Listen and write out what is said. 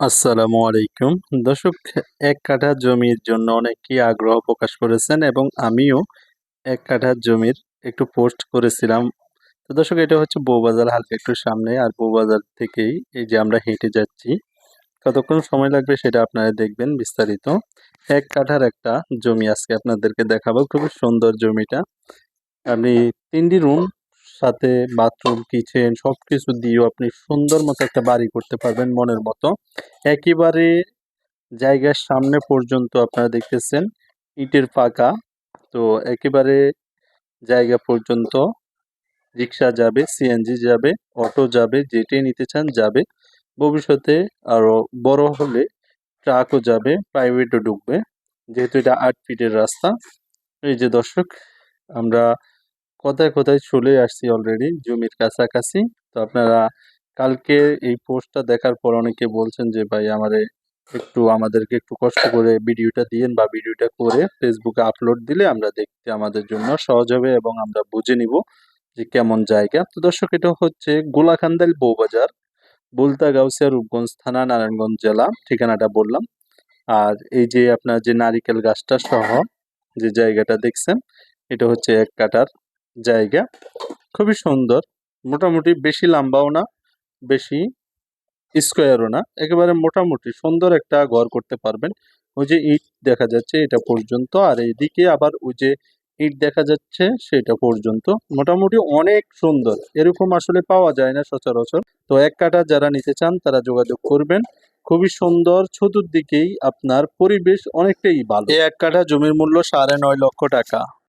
আসসালামু আলাইকুম। দর্শক, এক কাঠা জমির জন্য অনেকেই আগ্রহ প্রকাশ করেছেন এবং আমিও এক কাঠা জমির একটু পোস্ট করেছিলাম। তো দর্শক, এটা হচ্ছে বউবাজার হালকা একটু সামনে আর বৌবাজার থেকেই এই যে আমরা হেঁটে যাচ্ছি। কতক্ষণ সময় লাগবে সেটা আপনারা দেখবেন বিস্তারিত। এক কাঠার একটা জমি আজকে আপনাদেরকে দেখাবো। খুবই সুন্দর জমিটা। আপনি তিনটি রুম সাথে বাথরুম কিচেন সব কিছু দিয়েও আপনি সুন্দর মতো একটা বাড়ি করতে পারবেন মনের মতো। একেবারে জায়গার সামনে পর্যন্ত আপনারা দেখতেছেন ইটের ফাঁকা তো একেবারে জায়গা পর্যন্ত রিক্সা যাবে সিএনজি যাবে, অটো যাবে যেটাই নিতে চান যাবে। ভবিষ্যতে আরও বড় হলে ট্রাকও যাবে প্রাইভেটও ঢুকবে। যেহেতু এটা আট ফিটের রাস্তা। এই যে দর্শক, আমরা কোথায় কোথায় চলে আসছি অলরেডি জমির কাছাকাছি। তো আপনারা কালকে এই পোস্টটা দেখার পর অনেকে বলছেন যে, ভাই, আমারে একটু, আমাদেরকে একটু কষ্ট করে ভিডিওটা দিয়েন বা ভিডিওটা করে ফেসবুকে আপলোড দিলে আমরা দেখতে আমাদের জন্য সহজ হবে এবং আমরা বুঝে নিব যে কেমন জায়গা। তো দর্শক, এটা হচ্ছে গোলাখান্দাল বৌবাজার বুলতা গাউসিয়া রূপগঞ্জ থানা, নারায়ণগঞ্জ জেলা, ঠিকানাটা বললাম। আর এই যে আপনার যে নারিকেল গাছটা সহ যে জায়গাটা দেখছেন, এটা হচ্ছে এক কাটার জায়গা। খুবই সুন্দর। মোটামুটি বেশি লম্বাও না, বেশি স্কোয়ারও না। একেবারে মোটামুটি সুন্দর একটা ঘর করতে পারবেন। ওই যে ইট দেখা যাচ্ছে এটা পর্যন্ত। আর এইদিকে আবার ওই যে ইট দেখা যাচ্ছে সেটা পর্যন্ত। মোটামুটি অনেক সুন্দর। এরকম আসলে পাওয়া যায় না সচরাচর। তো এক কাটা যারা নিতে চান তারা যোগাযোগ করবেন। খুবই সুন্দর। চতুর্দিকেই আপনার পরিবেশ অনেকটাই ভালো। এক কাঠা জমির মূল্য সাড়ে নয় লক্ষ টাকা।